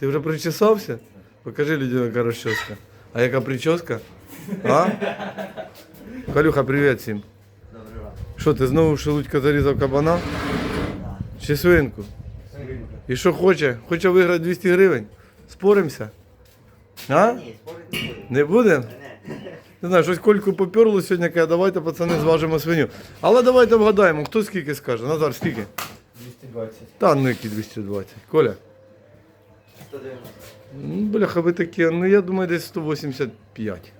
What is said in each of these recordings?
Ти вже причесався? Покажи людям, яка розчоска. А яка прическа? А? Калюха, привіт всім. Добрий ранок. Що, ти знову шелудька зарізав кабана? Чи свинку? І що хоче? Хоче виграти 200 гривень? Споримося? А? Ні, не буде. Не буде? Не. Не знаю, щось кольку поперло сьогодні, каже, давайте, пацани, зважимо свиню. Але давайте вгадаємо, хто скільки скаже. Назар, скільки? 220. Та ну які 220. Коля. 190. Ну, бляха, ви такі, ну я думаю, десь 185.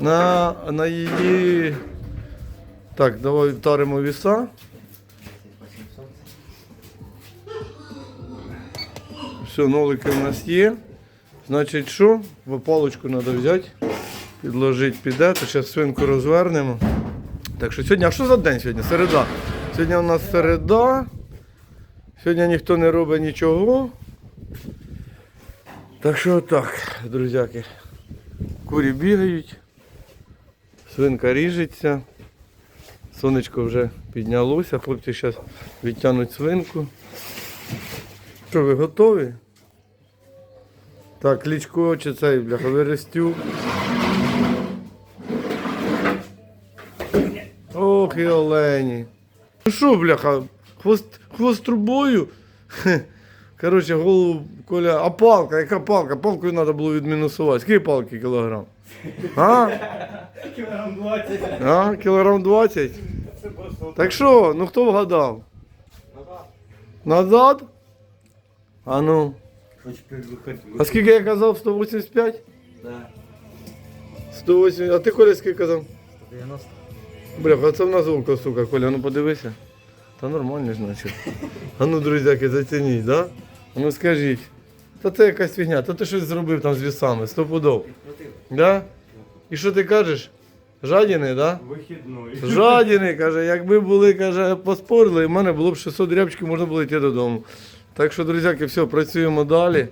На, на її. Так, давай втаримо віса. 800. Все, нолики в нас є. Значить, що? Бо паличку треба взяти, підложити піде, то зараз свинку розвернемо. Так що сьогодні, а що за день сьогодні? Середа. Сьогодні у нас середа. Сьогодні ніхто не робить нічого. Так що так, друзяки. Курі бігають, свинка ріжеться. Сонечко вже піднялося, хлопці зараз відтягнуть свинку. Що, ви готові? Так, Кличко чи цей, бляха, Верестюк. Ох, і олені. Ну що, бляха, хвост, хвост трубою? Коротше, голову Коля. А палка, яка палка? Палкою треба було відмінусувати. Скільки палки кілограм? А? Кілограм 20. А? Кілограм 20? Так що, ну хто вгадав? Назад? А ну. А скільки я казав? 185? Да. 180. А ти Коля скільки казав? 190. Бля, це в нас око, сука, Коля, ну подивися. Та нормально, значить. А ну, друзяки, зацініть, да? Ну скажіть. Та це якась фігня, та ти щось зробив там з вісами, стопудов. Да? І що ти кажеш? Жадіний, да? Вихідний. Жадіний, каже, якби були, каже, поспорили, в мене було б 600 рябчиків, можна було йти додому. Так що, друзяки, все, працюємо далі.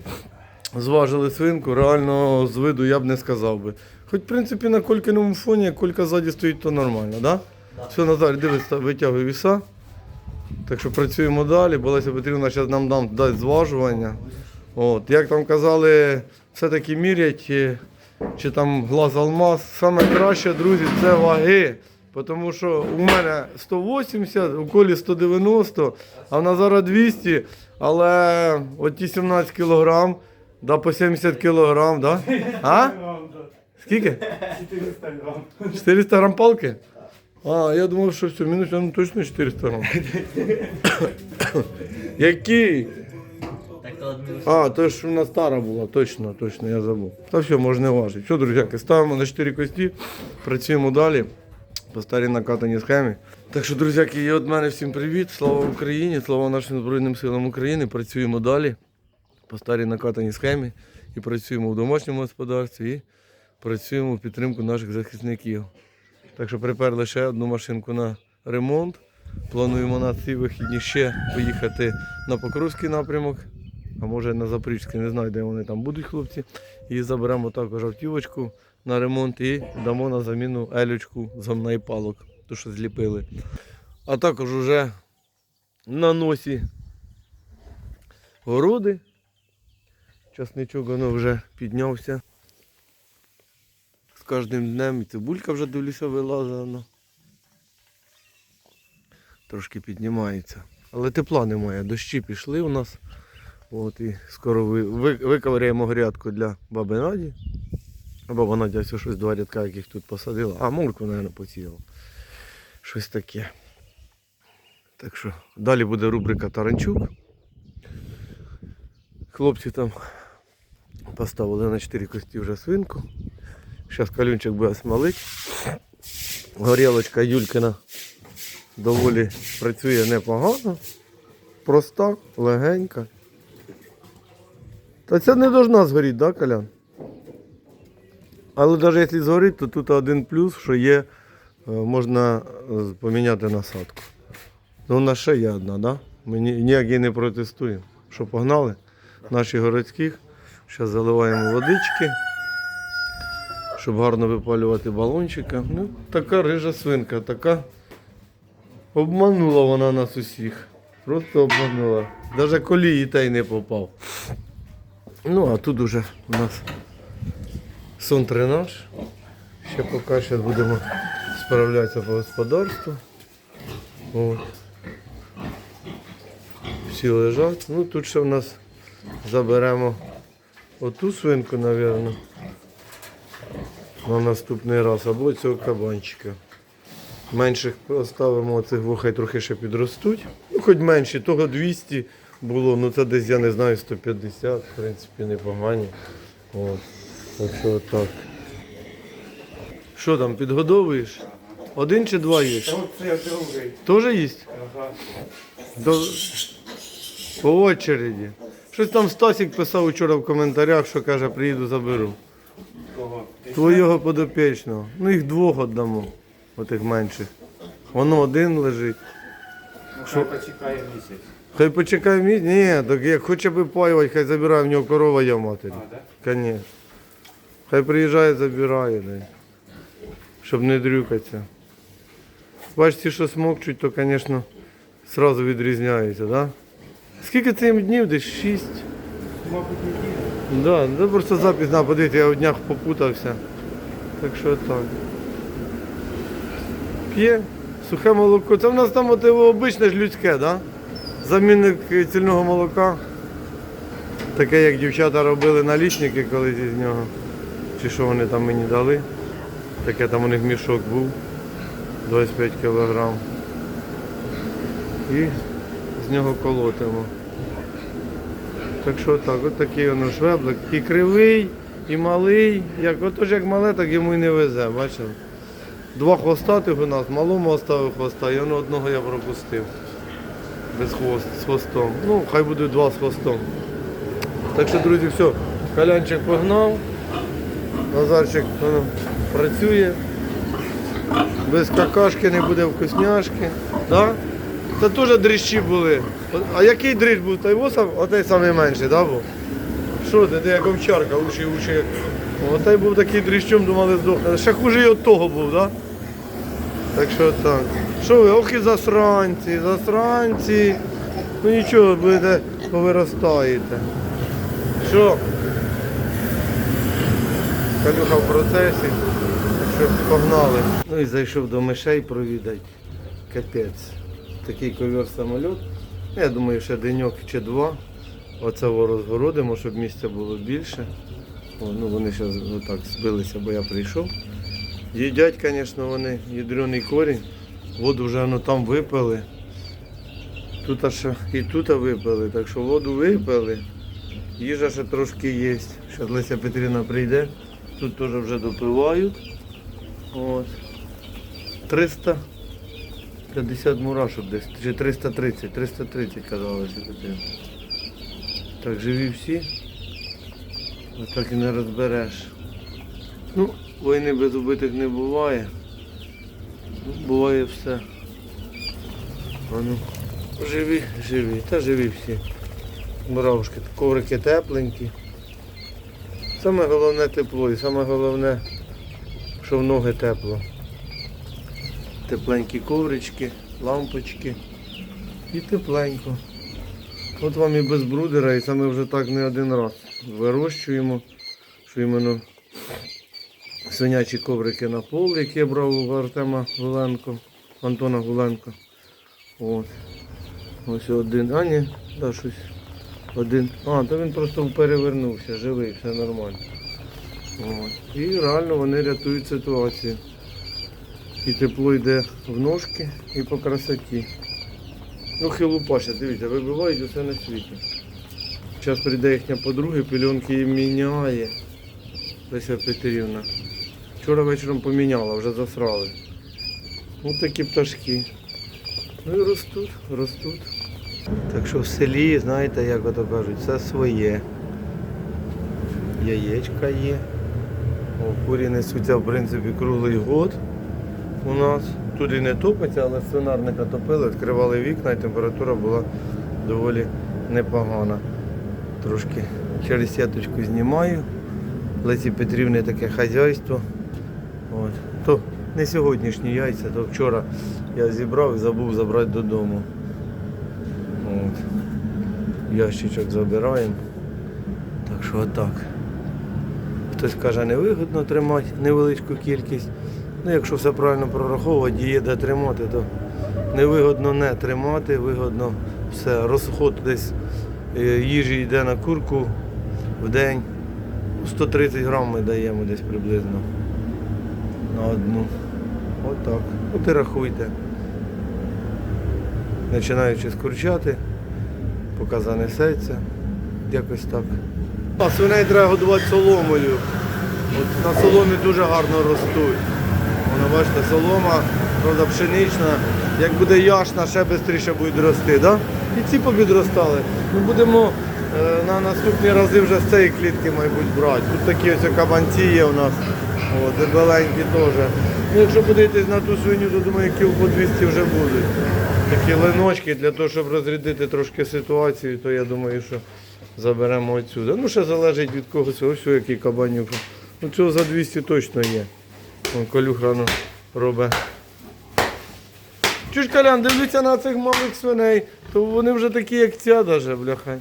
Зважили свинку, реально з виду я б не сказав би. Хоч, в принципі, на колькиному фоні, як колька ззаді стоїть, то нормально, да? Да. Все, Назар, дивись, витягуй віса. Так що працюємо далі. Болеся Петрівна зараз нам дам дасть зважування. От, як там казали, все-таки мірять, е, чи там глаз алмаз. Саме краще, друзі, це ваги. Тому що у мене 180, у колі 190, а в Назара 200, але от ті 17 кілограм, да по 70 кілограм, да? А? Скільки? 400 грам. 400 грам палки? А, я думав, що все, мінус ну, точно 400 грам. Який? А, то ж у нас стара була, точно, точно, я забув. Та все, можна не важити. Все, друзяки, ставимо на 4 кості, працюємо далі по старій накатаній схемі. Так що, друзяки, і від мене всім привіт. Слава Україні, слава нашим Збройним силам України. Працюємо далі по старій накатаній схемі. І працюємо в домашньому господарстві, і працюємо в підтримку наших захисників. Так що приперли ще одну машинку на ремонт. Плануємо на ці вихідні ще поїхати на Покровський напрямок, а може на Запорізький, не знаю, де вони там будуть, хлопці. І заберемо також автівочку на ремонт і дамо на заміну елючку з гомна і палок, ту, що зліпили. А також уже на носі городи. Часничок воно вже піднявся. Кожним днем і цибулька вже дивлюся вилазить. воно. Трошки піднімається. Але тепла немає, дощі пішли у нас. От, і скоро ви, ви, виковиряємо грядку для баби Наді. А баба Надя все щось два рядка, яких тут посадила. А моркву, мабуть, посіяла. Щось таке. Так що далі буде рубрика Таранчук. Хлопці там поставили на 4 кості вже свинку. Зараз калюнчик буде смалить. Горілочка Юлькина доволі працює непогано. Проста, легенька. Та це не должна згоріти, да, Колян? Але навіть якщо згорить, то тут один плюс, що є, е, можна е, поміняти насадку. Ну, у нас ще є одна, да? Ми ні- ніяк її не протестуємо. Що погнали? Наші городських. Зараз заливаємо водички, щоб гарно випалювати балончика. Ну, така рижа свинка, така. Обманула вона нас усіх. Просто обманула. Навіть колії та й не попав. Ну, а тут уже у нас сон тренаж. Ще поки що будемо справлятися по господарству. От. Всі лежать. Ну тут ще в нас заберемо оту свинку, мабуть, на наступний раз, або цього кабанчика. Менших поставимо оцих двох, хай трохи ще підростуть. Ну, хоч менші, того 200 було, ну це десь, я не знаю, 150, в принципі, непогані. От. Так що так. Що там, підгодовуєш? Один чи два є? Це другий. Їсть? Ага. До... По очереді. Щось там Стасік писав вчора в коментарях, що каже, приїду заберу. Кого? Твого подопічного. Ну їх двох віддамо, отих менших. Воно один лежить. Ну, хай почекає місяць. Хай почекай місяць. Ні, так як хоче випаювати, хай забирає в нього корова я матері. А, так? Конечно. Хай приїжджає, забирає, дай. щоб не дрюкатися. Бач, ті, що смокчуть, то, звісно, одразу відрізняються, да? Скільки це їм днів? Десь шість. Мабуть, не Да, це просто запис на подивіться, я у днях попутався. Так що так. П'є, сухе молоко. Це в нас там от, обичне ж людське, да? Замінник цільного молока. Таке, як дівчата робили налічники колись із нього. Чи що вони там мені дали. Таке там у них мішок був. 25 кілограм. І з нього колотимо. Так що так, от такий воно швеблик. І кривий, і малий. Як, отож як мале, так йому і не везе, бачив? Два хвостатих у нас, малому оставив хвоста, і воно одного я пропустив. Без хвост, з хвостом. Ну, хай буде два з хвостом. Так що, друзі, все, калянчик погнав. Назарчик воно, працює. Без какашки не буде вкусняшки. Да? Це теж дріжджі були. А який дріж був? Той восам, отей самий менший, да, був? Що ти, ти як овчарка, уші, уші. Отей був такий дріжчом, думали здохне. Ще хуже і от того був, да? Так що так. Що ви, ох і засранці, засранці. Ну нічого, будете, повиростаєте. Що? Калюха в процесі. Так що погнали. Ну і зайшов до мишей провідати. Капець. Такий ковер самоліт. Я думаю, ще деньок чи два. Оце розгородимо, щоб місця було більше. О, ну вони ще отак збилися, бо я прийшов. Їдять, звісно, вони ядрений корінь. Воду вже ну, там випили. Тут аж і тут випили, так що воду випили. Їжа ще трошки є. Ще Леся Петрівна прийде. Тут теж вже допивають. От. 350 мурашок десь, чи 330, 330 казали, що таке. Так, живі всі. Отак і не розбереш. Ну, війни без убитих не буває. Ну, буває все. А ну, живі, живі, та живі всі. Муравушки, коврики тепленькі. Саме головне тепло і саме головне, що в ноги тепло. Тепленькі коврички, лампочки і тепленько. От вам і без брудера, і саме вже так не один раз вирощуємо, що іменно свинячі коврики на пол, які я брав у Артема Гуленко, Антона Гуленко. От. Ось один. А ні, да, щось. Один. А, то він просто перевернувся, живий, все нормально. От. І реально вони рятують ситуацію. І тепло йде в ножки і по красоті. Ну хилупаша, дивіться, вибивають усе на світі. Зараз прийде їхня подруга, пільонки їм міняє. Леся Петрівна. Вчора вечором поміняла, вже засрали. Ось такі пташки. Ну і ростуть, ростуть. Так що в селі, знаєте, як ото кажуть, все своє. Яєчка є. О, курі несуться, в принципі, круглий год у нас. Тут і не топиться, але з свинарника топили, відкривали вікна і температура була доволі непогана. Трошки через сіточку знімаю. Лесі Петрівни таке хазяйство. От. То не сьогоднішні яйця, то вчора я зібрав і забув забрати додому. От. Ящичок забираємо. Так що отак. Хтось каже, невигідно тримати невеличку кількість. Ну, якщо все правильно прораховувати, є де тримати, то невигодно не тримати, вигодно все. Розход десь е, їжі йде на курку в день. 130 грам ми даємо десь приблизно на одну. Отак. От і рахуйте. Починаючи з курчати, поки занесеться. Якось так. А свиней треба годувати соломою. От на соломі дуже гарно ростуть. Воно, бачите, солома, правда, пшенична. Як буде яшна, ще швидше будуть рости. Да? І ці попідростали. Ми будемо е, на наступні рази вже з цієї клітки, мабуть, брати. Тут такі ось кабанці є у нас. О, дебеленькі теж. Ну, якщо подивитись на ту свиню, то думаю, кіл по 200 вже будуть. Такі линочки для того, щоб розрядити трошки ситуацію, то я думаю, що заберемо отсюди. Ну, ще залежить від когось, ось який кабанюк. Ну цього за 200 точно є. Вон колюх рано робить. Чуж Колян, дивлюся на цих малих свиней, то вони вже такі, як ця даже, бляха.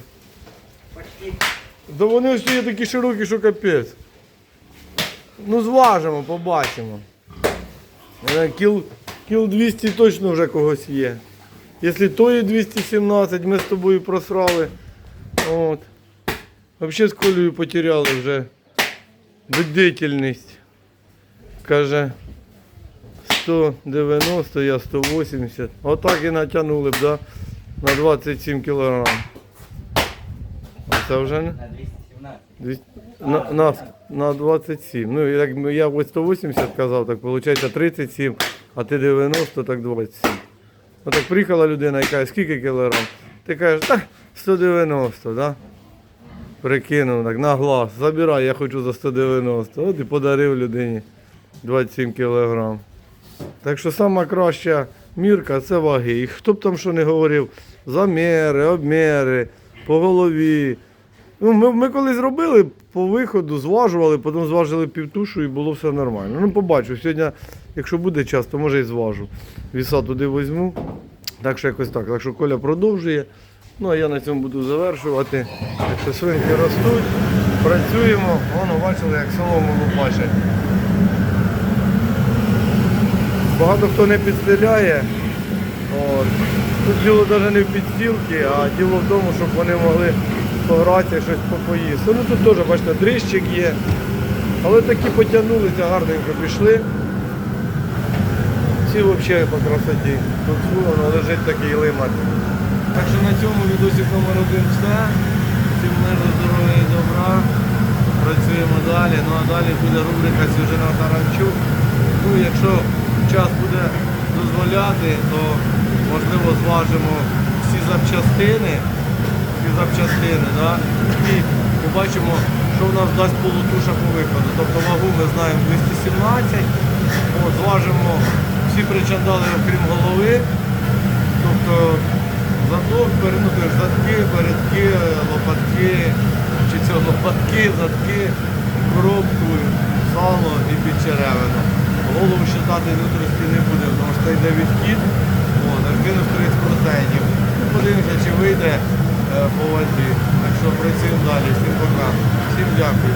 Да вони ось є такі широкі, що капець. Ну зважимо, побачимо. Е, Кіл, кіл 200 точно вже когось є. Якщо то є 217, ми з тобою просрали. От. Взагалі з колею потеряли вже бдительність. Каже 190, я 180. Отак і натягнули б, да? На 27 кілограм. А це вже не? На 217. На, на, на 27. Ну, як я ось 180 казав, так виходить 37, а ти 90, так 27. Отак приїхала людина і каже, скільки кілограм? Ти кажеш, так, 190, да? Прикинув так, на глаз, забирай, я хочу за 190. От і подарив людині 27 кілограм. Так що сама краща мірка це ваги. І хто б там що не говорив, заміри, обміри, по голові. Ну, ми, ми коли зробили по виходу, зважували, потім зважили півтушу і було все нормально. Ну, побачу, сьогодні, якщо буде час, то може і зважу. Віса туди візьму. Так що якось так. Так що Коля продовжує. Ну а я на цьому буду завершувати. Так що свинки ростуть, працюємо. Воно бачили, як солому лупачать. Багато хто не підстеляє. От. Тут діло навіть не в підстілці, а діло в тому, щоб вони могли погратися, щось попоїсти. Ну тут теж, бачите, дрищик є. Але такі потягнулися, гарненько пішли. Ці взагалі по красоті. Тут воно лежить такий лимак. Так що на цьому відосик номер один все. Всім миру, здоров'я і добра. Працюємо далі. Ну а далі буде рубрика Сюжина Таранчук. Ну, якщо час буде дозволяти, то можливо зважимо всі запчастини, всі запчастини, да? і побачимо, що в нас дасть полутуша по виходу. Тобто вагу ми знаємо 217, От, зважимо всі причандали, окрім голови. Тобто задок, пер- ну, задки, передки, лопатки, чи це лопатки, задки, коробку, сало і підчеревину. Голову считати внутрішки не буде, тому що це йде відхід, накинув 30%. Ну, Подивимося, чи вийде е, по вазі. Так що працюємо далі. Всім пока. Всім дякую.